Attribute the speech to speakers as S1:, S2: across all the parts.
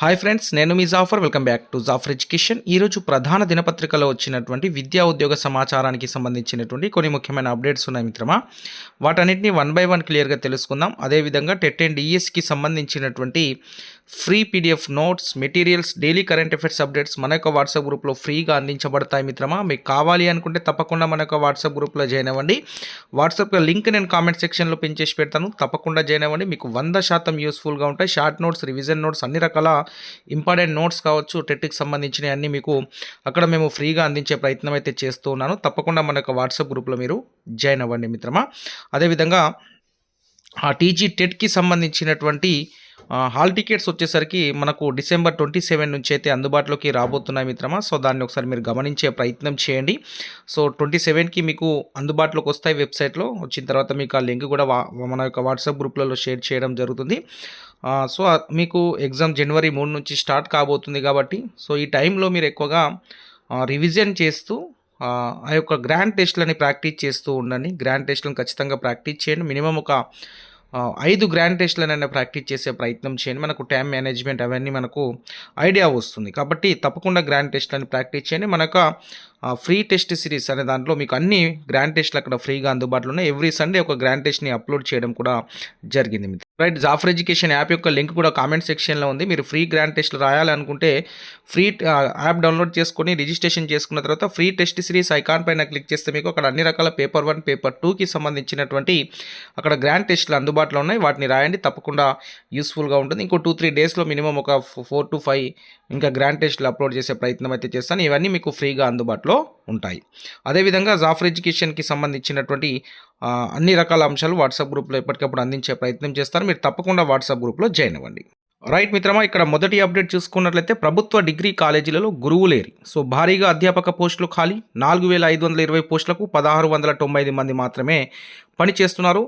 S1: Hi friends నేను మీ Jafar welcome back to Jafar education ఈరోజు ప్రధాన దినపత్రికలో వచ్చినటువంటి విద్యా ఉద్యోగ సమాచారానికి సంబంధించినటువంటి కొన్ని ముఖ్యమైన అప్డేట్స్ ఉన్నాయి మిత్రమా. వాటన్నిటిని వన్ బై వన్ క్లియర్గా తెలుసుకుందాం. అదేవిధంగా టెట్ అండ్ ఈఎస్కి సంబంధించినటువంటి free PDF notes materials daily current affairs updates మన యొక్క వాట్సాప్ గ్రూప్లో ఫ్రీగా అందించబడతాయి మిత్రమా. మీకు కావాలి అనుకుంటే తప్పకుండా మన యొక్క వాట్సాప్ గ్రూప్లో జాయిన్ అవ్వండి. వాట్సాప్ లింక్ నేను కామెంట్ సెక్షన్లో పెంచేసి చేసి పెడతాను. తప్పకుండా జాయిన్ అవ్వండి. మీకు వంద శాతం యూస్ఫుల్గా ఉంటాయి. షార్ట్ నోట్స్ రివిజన్ నోట్స్ అన్ని రకాల ఇంపార్టెంట్ నోట్స్ కావచ్చు టెట్కి సంబంధించినవి అన్నీ మీకు అక్కడ మేము ఫ్రీగా అందించే ప్రయత్నం అయితే చేస్తూ ఉన్నాను. తప్పకుండా మన యొక్క వాట్సాప్ గ్రూప్లో మీరు జాయిన్ అవ్వండి మిత్రమా. అదేవిధంగా ఆ టీజీ టెట్కి సంబంధించినటువంటి హాల్ టికెట్స్ వచ్చేసరికి మనకు డిసెంబర్ ట్వంటీ సెవెన్ నుంచి అయితే అందుబాటులోకి రాబోతున్నాయి మిత్రమా. సో దాన్ని ఒకసారి మీరు గమనించే ప్రయత్నం చేయండి. సో ట్వంటీ సెవెన్కి మీకు అందుబాటులోకి వస్తాయి వెబ్సైట్లో. వచ్చిన తర్వాత మీకు ఆ లింక్ కూడా మన యొక్క వాట్సాప్ గ్రూప్లలో షేర్ చేయడం జరుగుతుంది. సో మీకు ఎగ్జామ్ జనవరి మూడు నుంచి స్టార్ట్ కాబోతుంది కాబట్టి సో ఈ టైంలో మీరు ఎక్కువగా రివిజన్ చేస్తూ ఆ యొక్క గ్రాండ్ టెస్ట్లని ప్రాక్టీస్ చేస్తూ ఉండండి. గ్రాండ్ టెస్ట్లను ఖచ్చితంగా ప్రాక్టీస్ చేయండి. మినిమం ఒక ఐదు గ్రాండ్ టెస్ట్లనైనా ప్రాక్టీస్ చేసే ప్రయత్నం చేయండి. మనకు టైం మేనేజ్మెంట్ అవన్నీ మనకు ఐడియా వస్తుంది. కాబట్టి తప్పకుండా గ్రాండ్ టెస్ట్లను ప్రాక్టీస్ చేయండి. మనకు ఫ్రీ టెస్ట్ సిరీస్ అనే దాంట్లో మీకు అన్ని గ్రాండ్ టెస్ట్లు అక్కడ ఫ్రీగా అందుబాటులో ఉన్నాయి. ఎవ్రీ సండే ఒక గ్రాండ్ టెస్ట్ని అప్లోడ్ చేయడం కూడా జరిగింది రైట్ జాఫర్ ఎడ్యుకేషన్ యాప్ యొక్క లింక్ కూడా కామెంట్ సెక్షన్లో ఉంది. మీరు ఫ్రీ గ్రాండ్ టెస్ట్లు రాయాలనుకుంటే ఫ్రీ యాప్ డౌన్లోడ్ చేసుకొని రిజిస్ట్రేషన్ చేసుకున్న తర్వాత ఫ్రీ టెస్ట్ సిరీస్ ఐకాన్ పైన క్లిక్ చేస్తే మీకు అక్కడ అన్ని రకాల పేపర్ వన్ పేపర్ టూకి సంబంధించినటువంటి అక్కడ గ్రాండ్ టెస్ట్లు అందుబాటులో ఉన్నాయి. వాటిని రాయండి. తప్పకుండా యూస్ఫుల్గా ఉంటుంది. ఇంకో టూ త్రీ డేస్లో మినిమం ఒక ఫోర్ టు ఫైవ్ ఇంకా గ్రాండ్ టెస్ట్లు అప్లోడ్ చేసే ప్రయత్నం అయితే చేస్తాను. ఇవన్నీ మీకు ఫ్రీగా అందుబాటులో ఉంటాయి. అదేవిధంగా జాఫర్ ఎడ్యుకేషన్కి సంబంధించినటువంటి అన్ని రకాల అంశాలు వాట్సాప్ గ్రూప్లో ఎప్పటికప్పుడు అందించే ప్రయత్నం చేస్తారు. మీరు తప్పకుండా వాట్సాప్ గ్రూప్లో జాయిన్ అవ్వండి. రైట్ మిత్రమా ఇక్కడ మొదటి అప్డేట్ చూసుకున్నట్లయితే ప్రభుత్వ డిగ్రీ కాలేజీలలో గురువులేరి సో భారీగా అధ్యాపక పోస్టులు ఖాళీ. నాలుగు వేల ఐదు వందల ఇరవై పోస్టులకు పదహారు వందల తొంభై ఐదు మంది మాత్రమే పనిచేస్తున్నారు.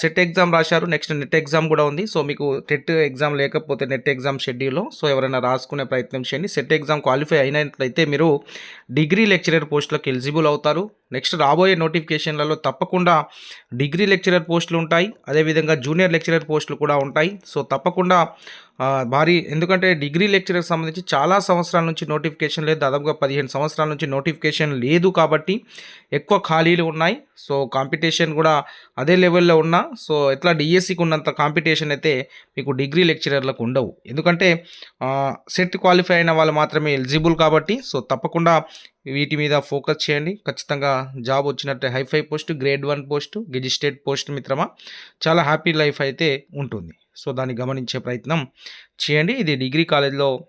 S1: సెట్ ఎగ్జామ్ రాశారు. నెక్స్ట్ నెట్ ఎగ్జామ్ కూడా ఉంది. సో మీకు టెట్ ఎగ్జామ్ లేకపోతే నెట్ ఎగ్జామ్ షెడ్యూల్లో సో ఎవరైనా రాసుకునే ప్రయత్నం చేయండి. సెట్ ఎగ్జామ్ క్వాలిఫై అయినట్లయితే మీరు డిగ్రీ లెక్చరర్ పోస్టులకు ఎలిజిబుల్ అవుతారు. నెక్స్ట్ రాబోయే నోటిఫికేషన్లలో తప్పకుండా డిగ్రీ లెక్చరర్ పోస్టులు ఉంటాయి. అదేవిధంగా జూనియర్ లెక్చరర్ పోస్టులు కూడా ఉంటాయి. సో తప్పకుండా భారీ ఎందుకంటే డిగ్రీ లెక్చరర్ సంబంధించి చాలా సంవత్సరాల నుంచి నోటిఫికేషన్ లేదు. దాదాపుగా పదిహేను సంవత్సరాల నుంచి నోటిఫికేషన్ లేదు కాబట్టి ఎక్కువ ఖాళీలు ఉన్నాయి. సో కాంపిటీషన్ కూడా అదే లెవెల్లో ఉన్నా. సో ఎట్లా డిఎస్సికి ఉన్నంత కాంపిటీషన్ అయితే మీకు డిగ్రీ లెక్చరర్లకు ఉండవు. ఎందుకంటే సెట్ క్వాలిఫై అయిన వాళ్ళు మాత్రమే ఎలిజిబుల్ కాబట్టి సో తప్పకుండా వీటి మీద ఫోకస్ చేయండి. ఖచ్చితంగా జాబ్ వచ్చినట్టే. Hi fi post grade one post gazetted post మిత్రమా? చాలా హ్యాపీ లైఫ్ అయితే ఉంటుంది. సో దాన్ని గమనించే ప్రయత్నం చేయండి. ఇది డిగ్రీ కాలేజ్లో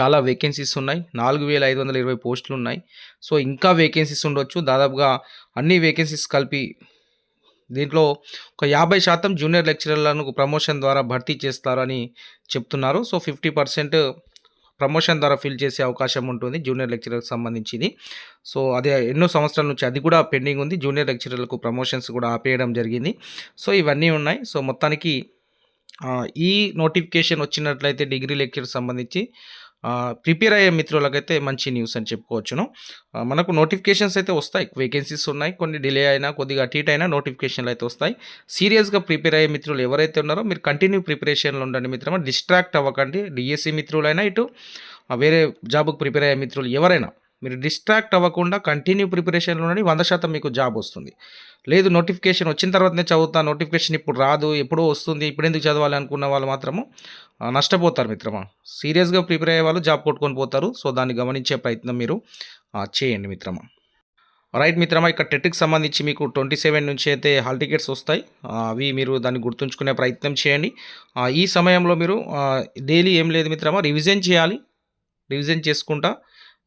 S1: చాలా వేకెన్సీస్ ఉన్నాయి. నాలుగు వేల ఐదు వందల ఇరవై పోస్టులు ఉన్నాయి. సో ఇంకా వేకెన్సీస్ ఉండొచ్చు. దాదాపుగా అన్ని వేకెన్సీస్ కలిపి దీంట్లో ఒక యాభై శాతం జూనియర్ లెక్చరర్లను ప్రమోషన్ ద్వారా భర్తీ చేస్తారని చెప్తున్నారు. సో ఫిఫ్టీ పర్సెంట్ ప్రమోషన్ ద్వారా ఫిల్ చేసే అవకాశం ఉంటుంది జూనియర్ లెక్చరర్కి సంబంధించింది. సో అదే ఎన్నో సంవత్సరాల నుంచి అది కూడా పెండింగ్ ఉంది. జూనియర్ లెక్చరర్లకు ప్రమోషన్స్ కూడా ఆపేయడం జరిగింది. సో ఇవన్నీ ఉన్నాయి. సో మొత్తానికి ఈ నోటిఫికేషన్ వచ్చినట్లయితే డిగ్రీ లెక్చర్ సంబంధించి ప్రిపేర్ అయ్యే మిత్రులకైతే మంచి న్యూస్ అని చెప్పుకోవచ్చును. మనకు నోటిఫికేషన్స్ అయితే వస్తాయి. వేకెన్సీస్ ఉన్నాయి. కొన్ని డిలే అయినా కొద్దిగా టీట్ అయినా నోటిఫికేషన్లు అయితే వస్తాయి. సీరియస్గా ప్రిపేర్ అయ్యే మిత్రులు ఎవరైతే ఉన్నారో మీరు కంటిన్యూ ప్రిపరేషన్లో ఉండండి మిత్రమా. డిస్ట్రాక్ట్ అవ్వకండి. డిఎస్సి మిత్రులైనా ఇటు వేరే జాబ్కు ప్రిపేర్ అయ్యే మిత్రులు ఎవరైనా మీరు డిస్ట్రాక్ట్ అవ్వకుండా కంటిన్యూ ప్రిపరేషన్లో ఉండండి. వంద శాతం మీకు జాబ్ వస్తుంది. లేదు నోటిఫికేషన్ వచ్చిన తర్వాతనే చదువుతా నోటిఫికేషన్ ఇప్పుడు రాదు ఎప్పుడో వస్తుంది ఇప్పుడు ఎందుకు చదవాలి అనుకున్న వాళ్ళు మాత్రము నష్టపోతారు మిత్రమా. సీరియస్గా ప్రిపేర్ అయ్యే వాళ్ళు జాబ్ కొట్టుకొని పోతారు. సో దాన్ని గమనించే ప్రయత్నం మీరు చేయండి మిత్రమా. రైట్ మిత్రమా ఇక్కడ టెట్కి సంబంధించి మీకు ట్వంటీ సెవెన్ నుంచి అయితే హాల్ టికెట్స్ వస్తాయి. అవి మీరు దాన్ని గుర్తుంచుకునే ప్రయత్నం చేయండి. ఈ సమయంలో మీరు డైలీ ఏం లేదు మిత్రమా రివిజన్ చేయాలి. రివిజన్ చేసుకుంటా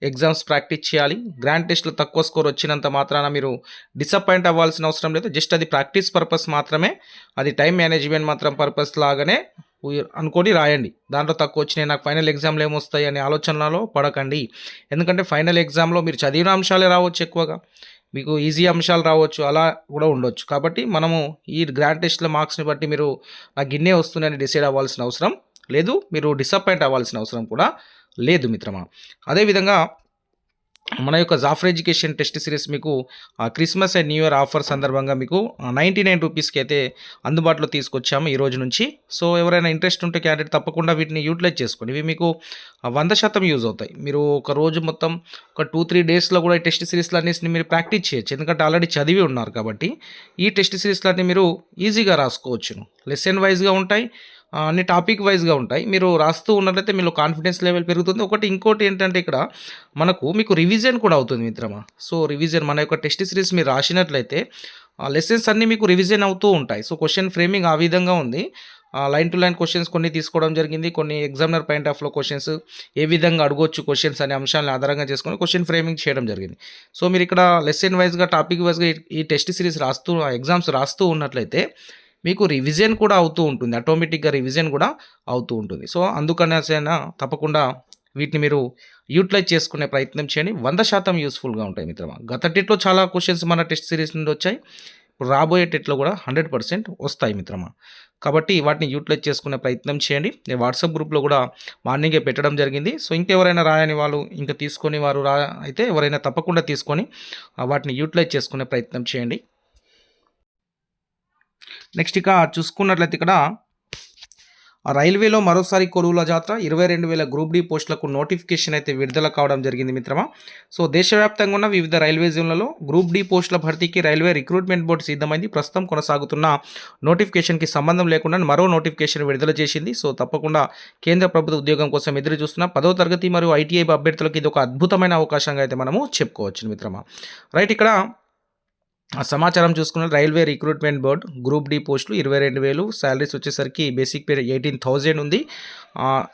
S1: ఎగ్జామ్స్ ప్రాక్టీస్ చేయాలి. గ్రాండ్ టెస్ట్లో తక్కువ స్కోర్ వచ్చినంత మాత్రాన మీరు డిసప్పాయింట్ అవ్వాల్సిన అవసరం లేదు. జస్ట్ అది ప్రాక్టీస్ పర్పస్ మాత్రమే అది టైం మేనేజ్మెంట్ మాత్రం పర్పస్ లాగానే అనుకొని రాయండి. దాంట్లో తక్కువ వచ్చినాయి నాకు ఫైనల్ ఎగ్జామ్లు ఏమొస్తాయి అనే ఆలోచనలో పడకండి. ఎందుకంటే ఫైనల్ ఎగ్జామ్లో మీరు చదివిన అంశాలే రావచ్చు ఎక్కువగా. మీకు ఈజీ అంశాలు రావచ్చు అలా కూడా ఉండొచ్చు. కాబట్టి మనము ఈ గ్రాండ్ టెస్ట్ల మార్క్స్ని బట్టి మీరు నాకు గిన్నే వస్తుందని డిసైడ్ అవ్వాల్సిన అవసరం లేదు. మీరు డిసప్పాయింట్ అవ్వాల్సిన అవసరం కూడా లేదు మిత్రమా. అదేవిధంగా మన యొక్క జాఫర్ ఎడ్యుకేషన్ టెస్ట్ సిరీస్ మీకు ఆ, Christmas and new year offer సందర్భంగా మీకు నైంటీ నైన్ రూపీస్కి అయితే అందుబాటులో తీసుకొచ్చాము ఈ రోజు నుంచి. సో ఎవరైనా ఇంట్రెస్ట్ ఉంటే క్యాండిడేట్ తప్పకుండా వీటిని యూటిలైజ్ చేసుకోండి. ఇవి మీకు వంద శాతం యూజ్ అవుతాయి. మీరు ఒక రోజు మొత్తం ఒక టూ త్రీ డేస్లో కూడా ఈ టెస్ట్ సిరీస్లు మీరు ప్రాక్టీస్ చేయొచ్చు. ఎందుకంటే ఆల్రెడీ చదివి ఉన్నారు కాబట్టి ఈ టెస్ట్ సిరీస్లన్నీ మీరు ఈజీగా రాసుకోవచ్చును. లెసన్ వైజ్గా ఉంటాయి. అన్ని టాపిక్ వైజ్గా ఉంటాయి. మీరు రాస్తూ ఉన్నట్లయితే మీలో కాన్ఫిడెన్స్ లెవెల్ పెరుగుతుంది. ఒకటి ఇంకోటి ఏంటంటే ఇక్కడ మనకు మీకు రివిజన్ కూడా అవుతుంది మిత్రమా. సో రివిజన్ మన యొక్క టెస్ట్ సిరీస్ మీరు రాసినట్లయితే లెసన్స్ అన్నీ మీకు రివిజన్ అవుతూ ఉంటాయి. సో క్వశ్చన్ ఫ్రేమింగ్ ఆ విధంగా ఉంది. లైన్ టు లైన్ క్వశ్చన్స్ కొన్ని తీసుకోవడం జరిగింది. కొన్ని ఎగ్జామినర్ పాయింట్ ఆఫ్లో క్వశ్చన్స్ ఏ విధంగా అడగొచ్చు క్వశ్చన్స్ అనే అంశాలను ఆధారంగా చేసుకొని క్వశ్చన్ ఫ్రేమింగ్ చేయడం జరిగింది. సో మీరు ఇక్కడ లెసన్ వైజ్గా టాపిక్ వైజ్గా ఈ టెస్ట్ సిరీస్ రాస్తూ ఎగ్జామ్స్ రాస్తూ ఉన్నట్లయితే మీకు రివిజన్ కూడా అవుతూ ఉంటుంది. ఆటోమేటిక్గా రివిజన్ కూడా అవుతూ ఉంటుంది. సో అందుకనేసైనా తప్పకుండా వీటిని మీరు యూటిలైజ్ చేసుకునే ప్రయత్నం చేయండి. వంద శాతం యూస్ఫుల్గా ఉంటాయి మిత్రమా. గత టెట్లో చాలా క్వశ్చన్స్ మన టెస్ట్ సిరీస్ నుండి వచ్చాయి. ఇప్పుడు రాబోయే టెట్లో కూడా హండ్రెడ్ పర్సెంట్ వస్తాయి మిత్రమా. కాబట్టి వాటిని యూటిలైజ్ చేసుకునే ప్రయత్నం చేయండి. నేను వాట్సాప్ గ్రూప్లో కూడా మార్నింగే పెట్టడం జరిగింది. సో ఇంకెవరైనా రాయని వాళ్ళు ఇంకా తీసుకొని వారు రా అయితే ఎవరైనా తప్పకుండా తీసుకొని వాటిని యూటిలైజ్ చేసుకునే ప్రయత్నం చేయండి. నెక్స్ట్ ఇక చూసుకున్నట్లయితే ఇక్కడ ఆ రైల్వేలో మరోసారి కొలువుల జాతర ఇరవై రెండు వేల గ్రూప్ డి పోస్టులకు నోటిఫికేషన్ అయితే విడుదల కావడం జరిగింది మిత్రమా. సో దేశవ్యాప్తంగా ఉన్న వివిధ రైల్వే జోన్లలో గ్రూప్ డి పోస్టుల భర్తీకి రైల్వే రిక్రూట్మెంట్ బోర్డు సిద్ధమైంది. ప్రస్తుతం కొనసాగుతున్న నోటిఫికేషన్కి సంబంధం లేకుండా మరో నోటిఫికేషన్ విడుదల చేసింది. సో తప్పకుండా కేంద్ర ప్రభుత్వ ఉద్యోగం కోసం ఎదురు చూస్తున్న పదో తరగతి మరియు ఐటీఐ అభ్యర్థులకు ఇది ఒక అద్భుతమైన అవకాశంగా అయితే మనము చెప్పుకోవచ్చు మిత్రమా. రైట్ ఇక్కడ సమాచారం చూసుకున్న railway recruitment board group D పోస్టులు ఇరవై రెండు వేలు శాలరీస్ వచ్చేసరికి బేసిక్ పే ఎయిటీన్ థౌజండ్ ఉంది.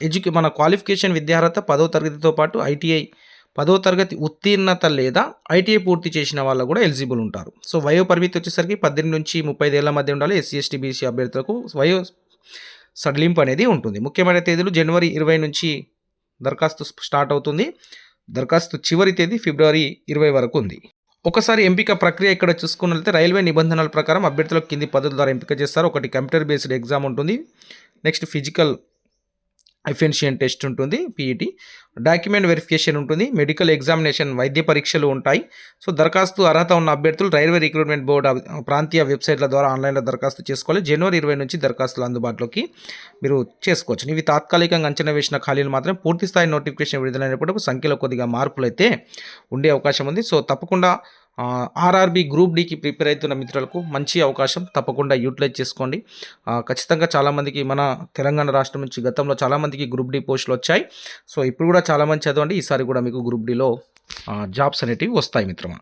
S1: ఎడ్యుకే మన క్వాలిఫికేషన్ విద్యార్హత పదో తరగతితో పాటు ఐటీఐ పదో తరగతి ఉత్తీర్ణత లేదా ఐటీఐ పూర్తి చేసిన వాళ్ళు కూడా ఎలిజిబుల్ ఉంటారు. సో వయో పరిమితి వచ్చేసరికి పద్దెనిమిది నుంచి ముప్పై ఐదేళ్ళ మధ్య ఉండాలి. ఎస్సీ ఎస్టీ బీసీ అభ్యర్థులకు వయో సడలింపు అనేది ఉంటుంది. ముఖ్యమైన తేదీలు జనవరి ఇరవై నుంచి దరఖాస్తు స్టార్ట్ అవుతుంది. దరఖాస్తు చివరి తేదీ ఫిబ్రవరి ఇరవై వరకు ఉంది. ఒకసారి ఎంపిక ప్రక్రియ ఇక్కడ చూసుకున్నట్లయితే రైల్వే నిబంధనల ప్రకారం అభ్యర్థులకు కింది పద్ధతుల ద్వారా ఎంపిక చేస్తారు. ఒకటి కంప్యూటర్ బేస్డ్ ఎగ్జామ్ ఉంటుంది. నెక్స్ట్ ఫిజికల్ ఎఫిషియన్ టెస్ట్ ఉంటుంది పీఈటీ. డాక్యుమెంట్ వెరిఫికేషన్ ఉంటుంది మెడికల్ ఎగ్జామినేషన్ వైద్య పరీక్షలు ఉంటాయి. సో దరఖాస్తు అర్హత ఉన్న అభ్యర్థులు రైల్వే రిక్రూట్మెంట్ బోర్డు ప్రాంతీయ వెబ్సైట్ల ద్వారా ఆన్లైన్లో దరఖాస్తు చేసుకోవాలి. జనవరి ఇరవై నుంచి దరఖాస్తులు అందుబాటులోకి మీరు చేసుకోవచ్చు. ఇవి తాత్కాలికంగా అంచనా వేసిన ఖాళీలు మాత్రం పూర్తి స్థాయి నోటిఫికేషన్ విడుదలైనప్పుడు సంఖ్యలో కొద్దిగా మార్పులు అయితే ఉండే అవకాశం ఉంది. సో తప్పకుండా ఆర్ఆర్బి గ్రూప్ డికి ప్రిపేర్ అవుతున్న మిత్రులకు మంచి అవకాశం తప్పకుండా యూటిలైజ్ చేసుకోండి. ఖచ్చితంగా చాలామందికి మన తెలంగాణ రాష్ట్రం నుంచి గతంలో చాలామందికి గ్రూప్ డి పోస్టులు వచ్చాయి. సో ఇప్పుడు కూడా చాలామంది చదవండి ఈసారి కూడా మీకు గ్రూప్ డిలో జాబ్స్ అనేటివి వస్తాయి మిత్రమా?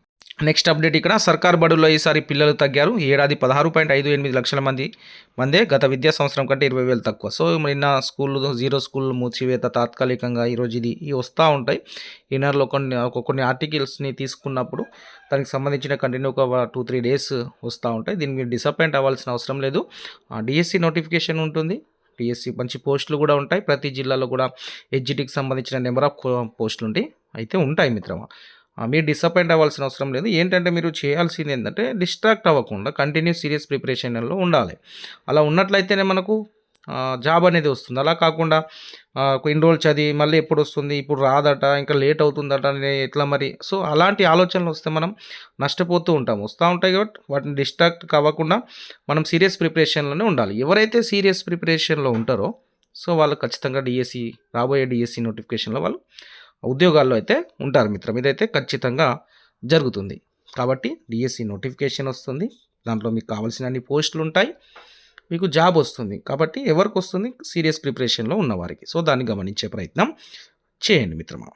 S1: నెక్స్ట్ అప్డేట్ ఇక్కడ. సర్కార్ బడుల్లో ఈసారి పిల్లలు తగ్గారు. ఏడాది పదహారు పాయింట్ ఐదు ఎనిమిది లక్షల మంది మందే గత విద్యా సంవత్సరం కంటే ఇరవై వేలు తక్కువ. సో నిన్న స్కూల్ జీరో స్కూల్ మూసివేత తాత్కాలికంగా ఈరోజు ఇది ఇవి వస్తూ ఉంటాయి. ఈ నెలలో కొన్ని ఒక కొన్ని ఆర్టికల్స్ని తీసుకున్నప్పుడు దానికి సంబంధించిన కంటిన్యూ ఒక టూ త్రీ డేస్ వస్తూ ఉంటాయి. దీనికి మీరు డిసప్పాయింట్ అవ్వాల్సిన అవసరం లేదు. డిఎస్సి నోటిఫికేషన్ ఉంటుంది. డిఎస్సి మంచి పోస్టులు కూడా ఉంటాయి. ప్రతి జిల్లాలో కూడా హెచ్జిటికి సంబంధించిన నెంబర్ ఆఫ్ పోస్టులు ఉంటాయి అయితే ఉంటాయి మిత్రమా? మీరు డిసప్పాయింట్ అవ్వాల్సిన అవసరం లేదు. ఏంటంటే మీరు చేయాల్సింది ఏంటంటే డిస్ట్రాక్ట్ అవ్వకుండా కంటిన్యూ సీరియస్ ప్రిపరేషన్లో ఉండాలి. అలా ఉన్నట్లయితేనే మనకు జాబ్ అనేది వస్తుంది. అలా కాకుండా ఆ, ఇన్ని రోజులు చదివి మళ్ళీ ఎప్పుడు వస్తుంది ఇప్పుడు రాదట ఇంకా లేట్ అవుతుందట ఎట్లా మరి? సో అలాంటి ఆలోచనలు వస్తే మనం నష్టపోతూ ఉంటాం. వస్తూ ఉంటాయి కాబట్టి వాటిని డిస్ట్రాక్ట్ కావకుండా మనం సీరియస్ ప్రిపరేషన్లోనే ఉండాలి. ఎవరైతే సీరియస్ ప్రిపరేషన్లో ఉంటారో సో వాళ్ళు ఖచ్చితంగా డిఎస్సి రాబోయే డిఎస్సి నోటిఫికేషన్లో వాళ్ళు ఉద్యోగాల్లో అయితే ఉంటారు మిత్రం. ఇదైతే ఖచ్చితంగా జరుగుతుంది. కాబట్టి డిఎస్సి నోటిఫికేషన్ వస్తుంది. దాంట్లో మీకు కావాల్సిన అన్ని పోస్టులు ఉంటాయి. మీకు జాబ్ వస్తుంది. కాబట్టి ఎవరికి వస్తుంది? సీరియస్ ప్రిపరేషన్లో ఉన్నవారికి సో దాన్ని గమనించే ప్రయత్నం చేయండి మిత్రమా.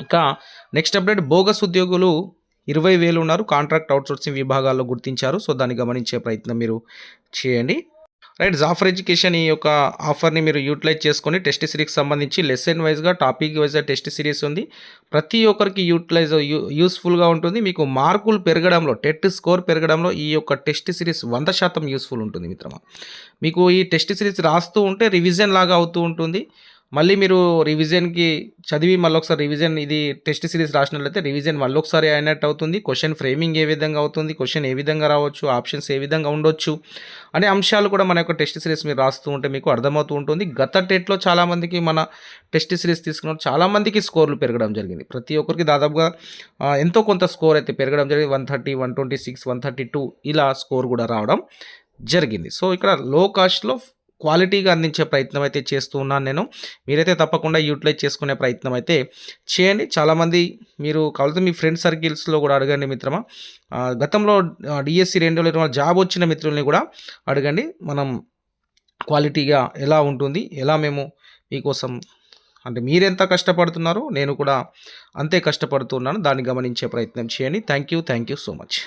S1: ఇక నెక్స్ట్ అప్డేట్ బోగస్ ఉద్యోగులు ఇరవై వేలు ఉన్నారు. కాంట్రాక్ట్ అవుట్సోర్సింగ్ విభాగాల్లో గుర్తించారు. సో దాన్ని గమనించే ప్రయత్నం మీరు చేయండి. రైట్ జాఫర్ ఎడ్యుకేషన్ ఈ యొక్క ఆఫర్ని మీరు యూటిలైజ్ చేసుకొని టెస్ట్ సిరీస్కి సంబంధించి లెసన్ వైజ్గా టాపిక్ వైజ్గా టెస్ట్ సిరీస్ ఉంది. ప్రతి ఒక్కరికి యూటిలైజ్ యూస్ఫుల్గా ఉంటుంది. మీకు మార్కులు పెరగడంలో టెట్ స్కోర్ పెరగడంలో ఈ యొక్క టెస్ట్ సిరీస్ వంద శాతం యూస్ఫుల్ ఉంటుంది మిత్రమా. మీకు ఈ టెస్ట్ సిరీస్ రాస్తూ ఉంటే రివిజన్ లాగా అవుతూ ఉంటుంది. మళ్ళీ మీరు రివిజన్‌కి చదివి మళ్ళీ ఒకసారి రివిజన్ ఇది టెస్ట్ సిరీస్ రాసినట్లయితే రివిజన్ మళ్ళీ ఒకసారి అయినట్టు అవుతుంది. క్వశ్చన్ ఫ్రేమింగ్ ఏ విధంగా అవుతుంది? క్వశ్చన్ ఏ విధంగా రావచ్చు? ఆప్షన్స్ ఏ విధంగా ఉండొచ్చు? అనే అంశాలు కూడా మన యొక్క టెస్ట్ సిరీస్ మీరు రాస్తూ ఉంటే మీకు అర్థమవుతూ ఉంటుంది. గత టెట్‌లో చాలామందికి మన టెస్ట్ సిరీస్ తీసుకున్న చాలామందికి స్కోర్‌లు పెరగడం జరిగింది. ప్రతి ఒక్కరికి దాదాపుగా ఎంతో కొంత స్కోర్ అయితే పెరగడం జరిగింది. 130, 126, 132 ఇలా స్కోర్ కూడా రావడం జరిగింది. సో, ఇక్కడ లో కాస్ట్‌లో క్వాలిటీగా అందించే ప్రయత్నం అయితే చేస్తూ ఉన్నాను నేను. మీరైతే తప్పకుండా యూటిలైజ్ చేసుకునే ప్రయత్నం అయితే చేయండి. చాలామంది మీరు కావాలంటే మీ ఫ్రెండ్ సర్కిల్స్‌లో కూడా అడగండి మిత్రమా. గతంలో డిఎస్సి డీఎస్సీ 2020 జాబ్ వచ్చిన మిత్రుల్ని కూడా అడగండి. మనం క్వాలిటీగా ఎలా ఉంటుంది? ఎలా మేము మీకోసం అంటే మీరెంత కష్టపడుతున్నారో నేను కూడా అంతే కష్టపడుతున్నాను. దాన్ని గమనించే ప్రయత్నం చేయండి. Thank you. Thank you so much.